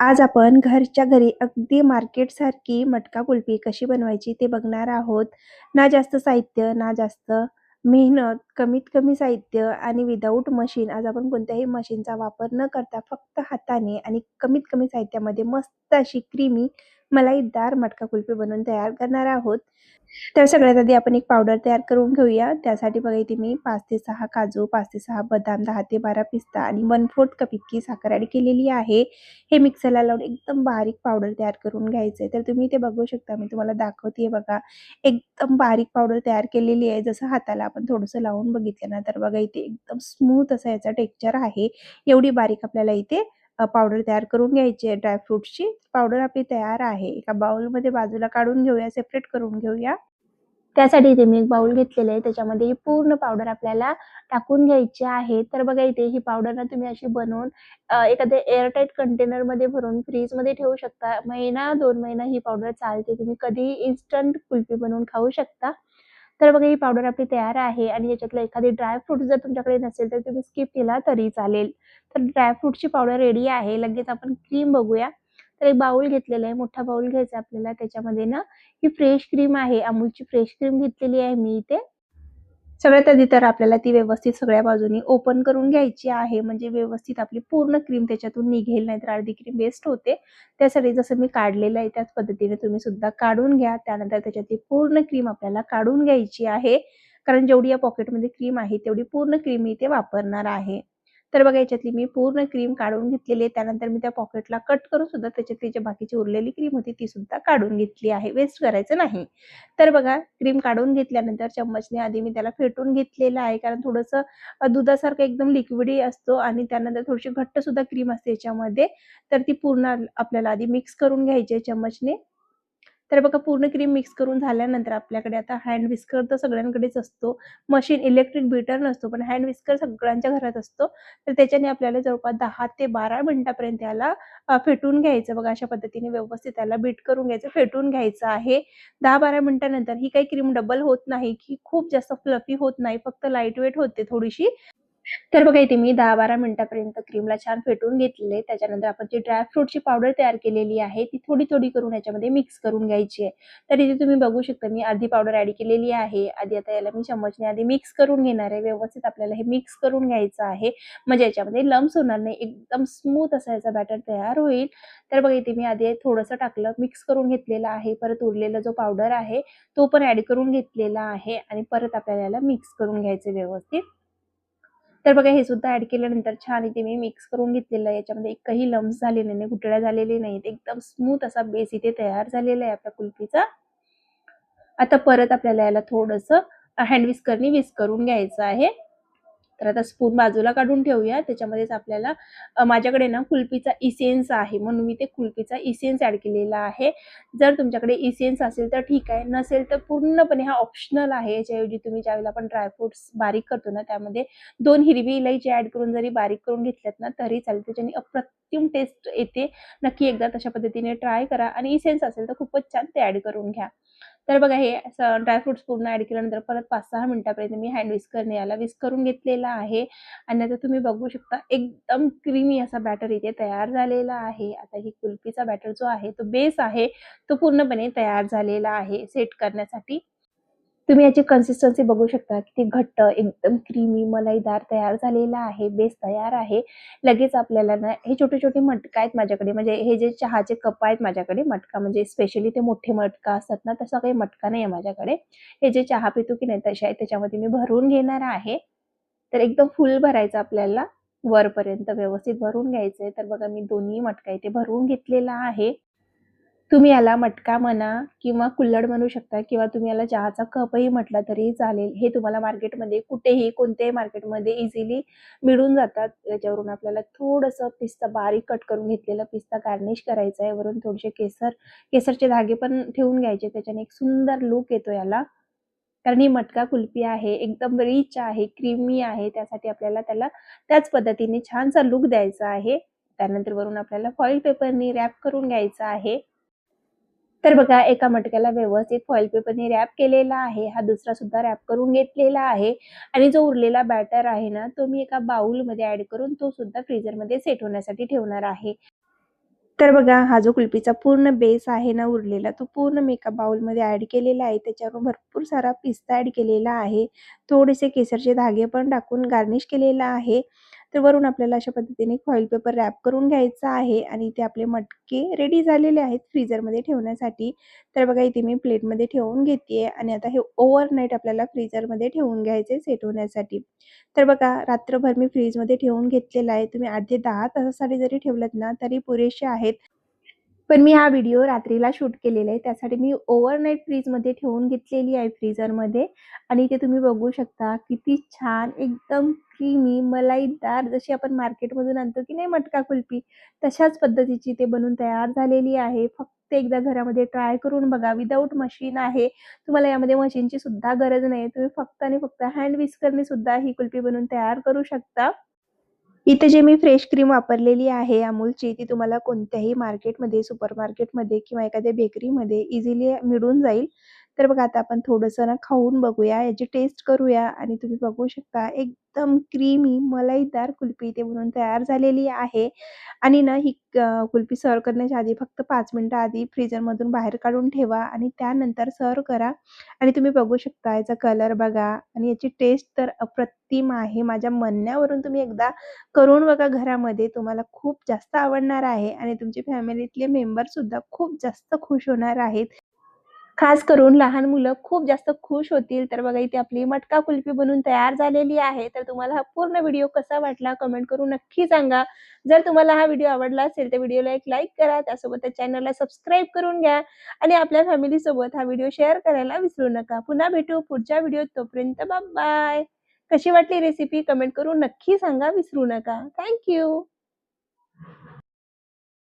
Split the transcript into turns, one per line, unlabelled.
आज आपण घरच्या घरी अगदी मार्केटसारखी मटका कुल्फी कशी बनवायची ते बघणार आहोत. ना जास्त साहित्य, ना जास्त मेहनत, कमीत कमी साहित्य आणि विदाऊट मशीन. आज आपण कोणत्याही मशीनचा वापर न करता फक्त हाताने आणि कमीत कमी साहित्यामध्ये मस्त अशी क्रीमी मलाईदार मटका कुल्फी बनवून तयार करणार आहोत. तर सगळ्यात आधी आपण एक पावडर तयार करून घेऊया. त्यासाठी बघा इथे मी पाच ते सहा काजू, पाच ते सहा बदाम, दहा ते 12 पिस्ता आणि 1/4 कप इतकी साखर ॲड केलेली आहे. हे मिक्सरला लावून एकदम बारीक पावडर तयार करून घ्यायचंय. तर तुम्ही इथे बघू शकता मी तुम्हाला दाखवतेय बघा. एकदम बारीक पावडर तयार केलेली आहे. जसं हाताला आपण थोडंसं लावून बघितलं ना, तर बघा इथे एकदम स्मूथ असा याचा टेक्स्चर आहे. एवढी बारीक आपल्याला इथे पावडर तयार करून घ्यायची आहे ड्रायफ्रूटची पावडर आपली तयार आहे. एका बाउलमध्ये बाजूला काढून घेऊया, सेपरेट करून घेऊया. त्यासाठी इथे मी एक बाउल घेतलेलं आहे. त्याच्यामध्ये ही पूर्ण पावडर आपल्याला टाकून घ्यायची आहे. तर बघा इथे ही पावडर ना तुम्ही अशी बनवून एखाद्या एअरटाईट कंटेनरमध्ये भरून फ्रीजमध्ये ठेवू शकता. महिना, दोन महिना ही पावडर चालते. तुम्ही कधीही इन्स्टंट कुल्फी बनवून खाऊ शकता. तर बघा ही पावडर आपली तयार आहे आणि याच्यातलं एखादी ड्रायफ्रूट जर तुमच्याकडे नसेल तर तुम्ही स्किप केला तरी चालेल. तर ड्रायफ्रूटची पावडर रेडी आहे. लगेच आपण क्रीम बघूया. तर एक बाउल घेतलेला आहे. मोठा बाउल घ्यायचा आपल्याला. त्याच्यामध्ये ना ही फ्रेश क्रीम आहे. अमूलची फ्रेश क्रीम घेतलेली आहे मी इथे. सगळ्यात आधी तर आपल्याला ती व्यवस्थित सगळ्या बाजूनी ओपन करून घ्यायची आहे. म्हणजे व्यवस्थित आपली पूर्ण क्रीम त्याच्यातून निघेल, नाहीतर अर्धी क्रीम वेस्ट होते. त्यासाठी जसं मी काढलेलं आहे त्याच पद्धतीने तुम्ही सुद्धा काढून घ्या. त्यानंतर त्याच्यातली पूर्ण क्रीम आपल्याला काढून घ्यायची आहे. कारण जेवढी या पॉकेटमध्ये क्रीम आहे तेवढी पूर्ण क्रीम मी इथे वापरणार आहे. तर बघा याच्यातली मी पूर्ण क्रीम काढून घेतलेली आहे. त्यानंतर मी त्या पॉकेटला कट करून सुद्धा त्याच्यातली जी बाकीची उरलेली क्रीम होती ती सुद्धा काढून घेतली आहे. वेस्ट करायचं नाही. तर बघा क्रीम काढून घेतल्यानंतर चम्मचने आधी मी त्याला फेटून घेतलेलं आहे. कारण थोडंसं दुधासारखं एकदम लिक्विडी असतो आणि त्यानंतर थोडीशी घट्ट सुद्धा क्रीम असते याच्यामध्ये. तर ती पूर्ण आपल्याला आधी मिक्स करून घ्यायची आहे चम्मचने. तर बघा पूर्ण क्रीम मिक्स करून झाल्यानंतर आपल्याकडे आता हँड विस्कर तर सगळ्यांकडेच असतो. मशीन इलेक्ट्रिक बीटर नसतो, पण हँड विस्कर सगळ्यांच्या घरात असतो. तर त्याच्याने आपल्याला जवळपास दहा ते 12 मिनिटापर्यंत याला फेटून घ्यायचं. बघा अशा पद्धतीने व्यवस्थित त्याला बीट करून घ्यायचं, फेटून घ्यायचं आहे. दहा बारा मिनिटानंतर ही काही क्रीम डबल होत नाही, की खूप जास्त फ्लफी होत नाही, फक्त लाइट वेट होते थोडीशी. तर बघा इथे मी दहा बारा मिनिटापर्यंत क्रीमला छान फेटून घेतलेले त्याच्यानंतर आपण जी ड्रायफ्रूटची पावडर तयार केलेली आहे, ती थोडी-थोडी करून याच्यामध्ये मिक्स करून घ्यायची आहे. तर इथे तुम्ही बघू शकता मी अर्धी पावडर ॲड केलेली आहे. आधी आता याला मी चम्मचने आधी मिक्स करून घेणार आहे. व्यवस्थित आपल्याला हे मिक्स करून घ्यायचं आहे. म्हणजे याच्यामध्ये लम्स होणार नाही. एकदम स्मूथ असा याचा बॅटर तयार होईल. तर बघा इथे मी आधी थोडंसं टाकलं, मिक्स करून घेतलेलं आहे. परत उरलेला जो पावडर आहे, तो पण ॲड करून घेतलेला आहे आणि परत आपल्याला याला मिक्स करून घ्यायचं व्यवस्थित. तर बघा हे सुद्धा ॲड केल्यानंतर छान इथे मी मिक्स करून घेतलेलं आहे. याच्यामध्ये एकही लम्स झालेले नाही, गुठळ्या झालेले नाहीत. एकदम स्मूथ असा बेस इथे तयार झालेला आहे आपल्या कुल्फीचा. आता परत आपल्याला याला थोडंसं हँड विस्करून करून घ्यायचं आहे. तर आता स्पून बाजूला काढून ठेवूया. त्याच्यामध्येच आपल्याला माझ्याकडे ना कुल्फीचा इसेन्स आहे, म्हणून मी ते कुल्फीचा इसेन्स ॲड केलेला आहे. जर तुमच्याकडे इसेन्स असेल तर ठीक आहे, नसेल तर पूर्णपणे हा ऑप्शनल आहे. याच्याऐवजी तुम्ही ज्यावेळेला आपण ड्रायफ्रुट्स बारीक करतो ना, त्यामध्ये दोन हिरवी इलायची ॲड करून जरी बारीक करून घेतल्यात ना, तरी चालेल. त्याच्याने अप्रतिम टेस्ट येते. नक्की एकदा तशा पद्धतीने ट्राय करा आणि इसेन्स असेल तर खूपच छान ते ॲड करून घ्या. तर बघा हे असं ड्रायफ्रुट्स पूर्ण ॲड केल्यानंतर परत 5-6 मिनिटापर्यंत मी हँड विस्करने याला विस्करून करून घेतलेला आहे आणि आता तुम्ही बघू शकता एकदम क्रीमी असा बॅटर इथे तयार झालेला आहे. आता ही कुल्फीचा बॅटर जो आहे, तो बेस आहे, तो पूर्णपणे तयार झालेला आहे सेट करण्यासाठी. तुम्ही याची कन्सिस्टन्सी बघू शकता की ती घट्ट, एकदम क्रीमी, मलाईदार तयार झालेला आहे. बेस तयार आहे. लगेच आपल्याला ना हे छोटे-छोटे मटका आहेत माझ्याकडे. म्हणजे हे जे चहाचे कप आहेत माझ्याकडे, मटका म्हणजे स्पेशली ते मोठे मटका असतात ना, तसा काही मटका नाही आहे माझ्याकडे. हे जे चहा पितो की नाही तसे आहेत, त्याच्यामध्ये मी भरून घेणार आहे. तर एकदम फुल भरायचं आपल्याला, वरपर्यंत व्यवस्थित भरून घ्यायचंय. तर बघा मी दोन्ही मटका इथे भरून घेतलेला आहे. तुम्ही याला मटका म्हणा किंवा कुल्हड म्हणू शकता किंवा तुम्ही याला चहाचा कपही म्हटला तरी चालेल. हे तुम्हाला मार्केटमध्ये कुठेही, कोणत्याही मार्केटमध्ये इझिली मिळून जातात. याच्यावरून आपल्याला थोडंसं पिस्ता बारीक कट करून घेतलेला पिस्ता गार्निश करायचा आहे. वरून थोडेसे केसर केसरचे धागे पण ठेवून घ्यायचे. त्याच्याने एक सुंदर लूक येतो याला. कारण ही मटका कुल्फी आहे, एकदम रिच आहे, क्रीमी आहे. त्यासाठी आपल्याला त्याला त्याच पद्धतीने छानसा लूक द्यायचा आहे. त्यानंतर वरून आपल्याला फॉइल पेपरनी रॅप करून घ्यायचा आहे. तर बघा एका मटक्याला व्यवस्थित फॉइल पेपरने रॅप केलेला आहे. हा दुसरा सुद्धा रॅप करून घेतलेला आहे आणि जो उरलेला बॅटर आहे ना, तो मी एका बाउलमध्ये ऍड करून तो सुद्धा फ्रीजरमध्ये सेट होण्यासाठी ठेवणार आहे. तर बघा हा जो कुल्फीचा पूर्ण बेस आहे ना उरलेला तो पूर्ण मी एका बाउलमध्ये ॲड केलेला आहे. त्याच्यावर भरपूर सारा पिस्ता ॲड केलेला आहे. थोडेसे केसरचे धागे पण टाकून गार्निश केलेला आहे. तर वरून आपल्याला अशा पद्धतीने फॉइल पेपर रॅप करून घ्यायचा आहे आणि ते आपले मटके रेडी झालेले आहेत फ्रीजरमध्ये ठेवण्यासाठी. तर बघा इथे मी प्लेटमध्ये ठेवून घेतेय आणि आता हे ओव्हरनाईट आपल्याला फ्रीजरमध्ये ठेवून घ्यायचे सेट होण्यासाठी. तर बघा रात्रभर मी फ्रीजमध्ये ठेवून घेतलेला आहे. तुम्ही आठ ते दहा तासासाठी जरी ठेवलत ना तरी पुरेसे आहेत. पण मी हा व्हिडिओ रात्रीला शूट केलेला आहे. त्यासाठी मी ओव्हरनाईट फ्रीजमध्ये ठेवून घेतलेली आहे फ्रीजरमध्ये आणि ते तुम्ही बघू शकता किती छान एकदम क्रीमी मलाईदार जशी आपण मार्केटमधून आणतो की नाही मटका कुल्फी तशाच पद्धतीची ते बनवून तयार झालेली आहे. फक्त एकदा घरामध्ये ट्राय करून बघा. विदाऊट मशीन आहे. तुम्हाला यामध्ये मशीनची सुद्धा गरज नाही. तुम्ही फक्त आणि फक्त हँड विस्करने सुद्धा ही कुल्फी बनवून तयार करू शकता. इथे जे मी फ्रेश क्रीम वापरलेली आहे अमूलची ती तुम्हाला कोणत्याही मार्केटमध्ये, सुपर मार्केटमध्ये किंवा एखाद्या बेकरीमध्ये इझिली मिळून जाईल. तर बघा आता आपण थोडंसं ना खाऊन बघूया, याची टेस्ट करूया आणि तुम्ही बघू शकता एकदम क्रीमी मलाईदार कुल्फी इथे बनवून तयार झालेली आहे आणि ना ही कुल्फी सर्व करण्याच्या आधी फक्त पाच मिनटं आधी फ्रीजरमधून बाहेर काढून ठेवा आणि त्यानंतर सर्व्ह करा आणि तुम्ही बघू शकता याचा कलर बघा आणि याची टेस्ट तर अप्रतिम आहे. माझ्या म्हणण्यावरून तुम्ही एकदा करून बघा घरामध्ये. तुम्हाला खूप जास्त आवडणार आहे आणि तुमचे फॅमिलीतले मेंबरसुद्धा खूप जास्त खुश होणार आहेत. खास करून लहान मुलं खूप जास्त खुश होतील. तर बघा इथे आपली मटका कुल्फी बनवून तयार झालेली आहे. तर तुम्हाला हा पूर्ण व्हिडिओ कसा वाटला कमेंट करून नक्की सांगा. जर तुम्हाला हा व्हिडिओ आवडला असेल तर व्हिडिओला एक लाईक करा. त्यासोबत चॅनलला सबस्क्राईब करून घ्या आणि आपल्या फॅमिलीसोबत हा व्हिडिओ शेअर करायला विसरू नका. पुन्हा भेटू पुढच्या व्हिडिओत. तोपर्यंत बाय-बाय. कशी वाटली रेसिपी कमेंट करून नक्की सांगा विसरू नका. Thank you.